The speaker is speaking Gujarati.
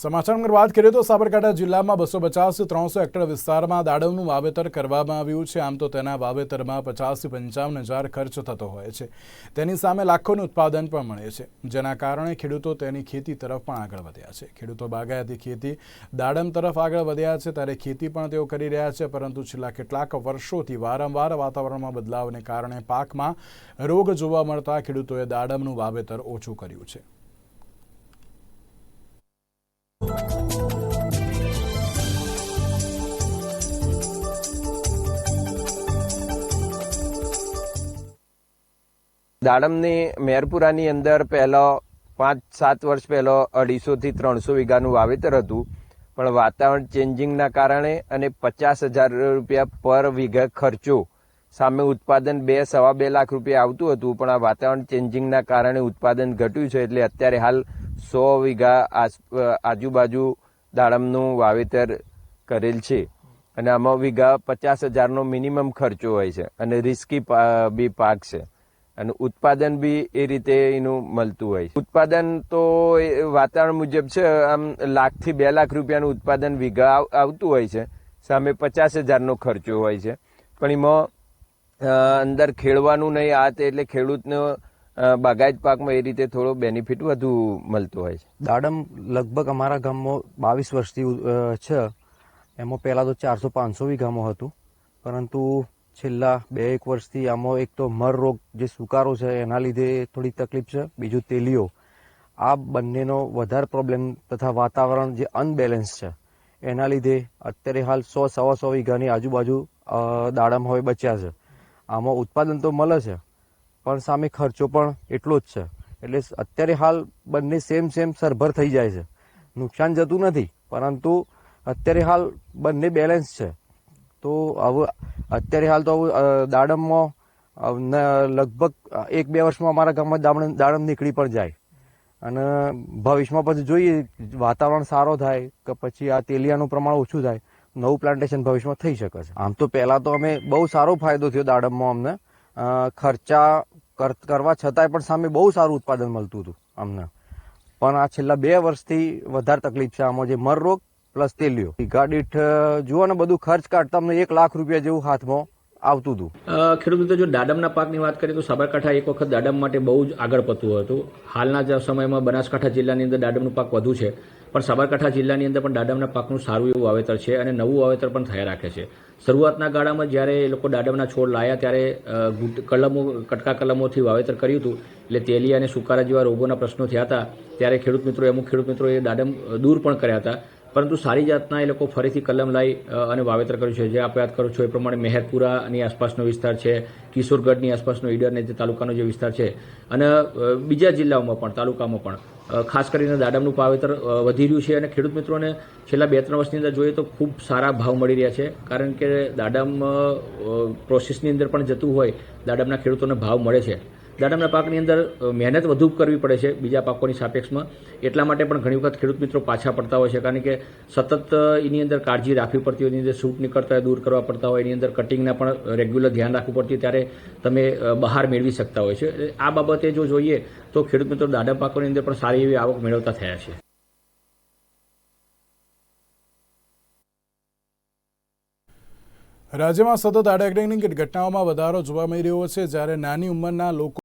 સમાચારમાં વાત કરીએ તો સાબરકાંઠા જિલ્લામાં બસો પચાસ, ત્રણસો હેક્ટર વિસ્તારમાં દાડમનું વાવેતર કરવામાં આવ્યું છે. આમ તો તેના વાવેતરમાં પચાસથી પંચાવન હજાર ખર્ચ થતો હોય છે. તેની સામે લાખોનું ઉત્પાદન પણ મળે છે. જેના કારણે ખેડૂતો તેની ખેતી તરફ પણ આગળ વધ્યા છે. ખેડૂતો બાગાયતી ખેતી દાડમ તરફ આગળ વધ્યા છે. ત્યારે ખેતી પણ તેઓ કરી રહ્યા છે, પરંતુ છેલ્લા કેટલાક વર્ષોથી વારંવાર વાતાવરણમાં બદલાવને કારણે પાકમાં રોગ જોવા મળતા ખેડૂતોએ દાડમનું વાવેતર ઓછું કર્યું છે. દાડમની મેરપુરાની અંદર પહેલો પાંચ સાત વર્ષ પહેલો અઢીસોથી ત્રણસો વીઘાનું વાવેતર હતું. પણ વાતાવરણ ચેન્જિંગના કારણે અને પચાસ હજાર રૂપિયા પર વીઘા ખર્ચો સામે ઉત્પાદન બે સવા બે લાખ રૂપિયા આવતું હતું. પણ આ વાતાવરણ ચેન્જિંગના કારણે ઉત્પાદન ઘટ્યું છે એટલે અત્યારે હાલ સો વીઘા આજુબાજુ દાડમનું વાવેતર કરેલ છે. અને આમાં વીઘા પચાસ હજારનો મિનિમમ ખર્ચો હોય છે. અને રિસ્કી બી પાક છે. અને ઉત્પાદન બી એ રીતે એનું મળતું હોય છે. ઉત્પાદન તો વાતાવરણ મુજબ છે. આમ લાખથી બે લાખ રૂપિયાનું ઉત્પાદન વીઘા આવતું હોય છે. સામે પચાસ હજારનો ખર્ચો હોય છે. પણ એમાં અંદર ખેડવાનું નહીં, આ તે એટલે ખેડૂતનો બાગાયત પાકમાં એ રીતે થોડો બેનિફિટ વધુ મળતો હોય છે. દાડમ લગભગ અમારા ગામમાં બાવીસ વર્ષથી છે. એમાં પહેલાં તો ચારસો પાંચસો વીઘામાં હતું. પરંતુ છેલ્લા બે એક વર્ષથી આમાં એક તો મર રોગ જે સુકારો છે, એના લીધે થોડી તકલીફ છે. બીજું તેલીઓ. આ બંનેનો વધારે પ્રોબ્લેમ તથા વાતાવરણ જે અનબેલેન્સ છે, એના લીધે અત્યારે હાલ સો, સવા સો વીઘાની આજુબાજુ દાડમ હવે બચ્યા છે. આમાં ઉત્પાદન તો મળે છે પણ સામે ખર્ચો પણ એટલો જ છે. એટલે અત્યારે હાલ બંને સેમ સેમ સરભર થઈ જાય છે. નુકસાન જતું નથી, પરંતુ અત્યારે હાલ બંને બેલેન્સ છે. તો હવે, અત્યારે હાલ તો દાડમમાં લગભગ એક બે વર્ષમાં અમારા ગામમાં દાડમ નીકળી પણ જાય. અને ભવિષ્યમાં પછી જોઈએ, વાતાવરણ સારો થાય કે પછી આ તેલિયાનું પ્રમાણ ઓછું થાય, નવું પ્લાન્ટેશન ભવિષ્યમાં થઈ શકે છે. આમ તો પહેલાં તો અમે બહુ સારો ફાયદો થયો દાડમમાં અમને. ખર્ચા કરવા છતાંય પણ સામે બહુ સારું ઉત્પાદન મળતું હતું અમને પણ આ છેલ્લા બે વર્ષથી વધારે તકલીફ છે આમાં જે મર રોગ પ્લસ તેલિયો અ, જુઓ ને બધું ખર્ચ કાઢતા અમને એક લાખ રૂપિયા જેવું હાથમાં આવતું હતું. ખેડૂત મિત્રો, જો દાડમના પાકની વાત કરીએ તો સાબરકાંઠા એક વખત દાડમ માટે બહુ જ આગળ પડતું હતું. હાલના જ સમયમાં બનાસકાંઠા જિલ્લાની અંદર દાડમનું પાક વધુ છે. પણ સાબરકાંઠા જિલ્લાની અંદર પણ દાડમના પાકનું સારું એવું વાવેતર છે અને નવું વાવેતર પણ થયા રાખે છે. શરૂઆતના ગાળામાં જ્યારે એ લોકો દાડમના છોડ લાયા ત્યારે કલમો, કટકા કલમોથી વાવેતર કર્યું હતું. એટલે તેલી અને સુકારા જેવા રોગોના પ્રશ્નો થયા હતા. ત્યારે ખેડૂત મિત્રો, અમુક ખેડૂત મિત્રોએ દાડમ દૂર પણ કર્યા હતા. પરંતુ સારી જાતના એ લોકો ફરીથી કલમ લાવી અને વાવેતર કર્યું છે. જે આપ યાદ કરો છો એ પ્રમાણે મહેરપુરાની આસપાસનો વિસ્તાર છે, કિશોરગઢની આસપાસનો ઈડર અને જે તાલુકાનો જે વિસ્તાર છે, અને બીજા જિલ્લાઓમાં પણ, તાલુકામાં પણ ખાસ કરીને દાડમનું વાવેતર વધી રહ્યું છે. અને ખેડૂત મિત્રોને છેલ્લા બે ત્રણ વર્ષની અંદર જોઈએ તો ખૂબ સારા ભાવ મળી રહ્યા છે. કારણ કે દાડમ પ્રોસેસની અંદર પણ જતું હોય, દાડમના ખેડૂતોને ભાવ મળે છે. દાડમના પાકની અંદર મહેનત વધુ કરવી પડે છે બીજા પાકોની સાપેક્ષમાં. એટલા માટે પણ ઘણી વખત ખેડૂત મિત્રો પાછા પડતા હોય છે, કારણ કે સતત એની અંદર કાળજી રાખવી પડતી હોય, એની અંદર સૂટ નીકળતા હોય, દૂર કરવા પડતા હોય, એની અંદર કટિંગના પણ રેગ્યુલર ધ્યાન રાખવું પડતી ત્યારે તમે બહાર મેળવી શકતા હોય છે. આ બાબતે જો જોઈએ, તો ખેડૂત મિત્રો દાડમ પાકોની અંદર પણ સારી એવી આવક મેળવતા થયા છે. રાજ્યમાં સતત આડ ઘટનાઓમાં વધારો જોવા મળી રહ્યો છે, જ્યારે નાની ઉંમરના લોકો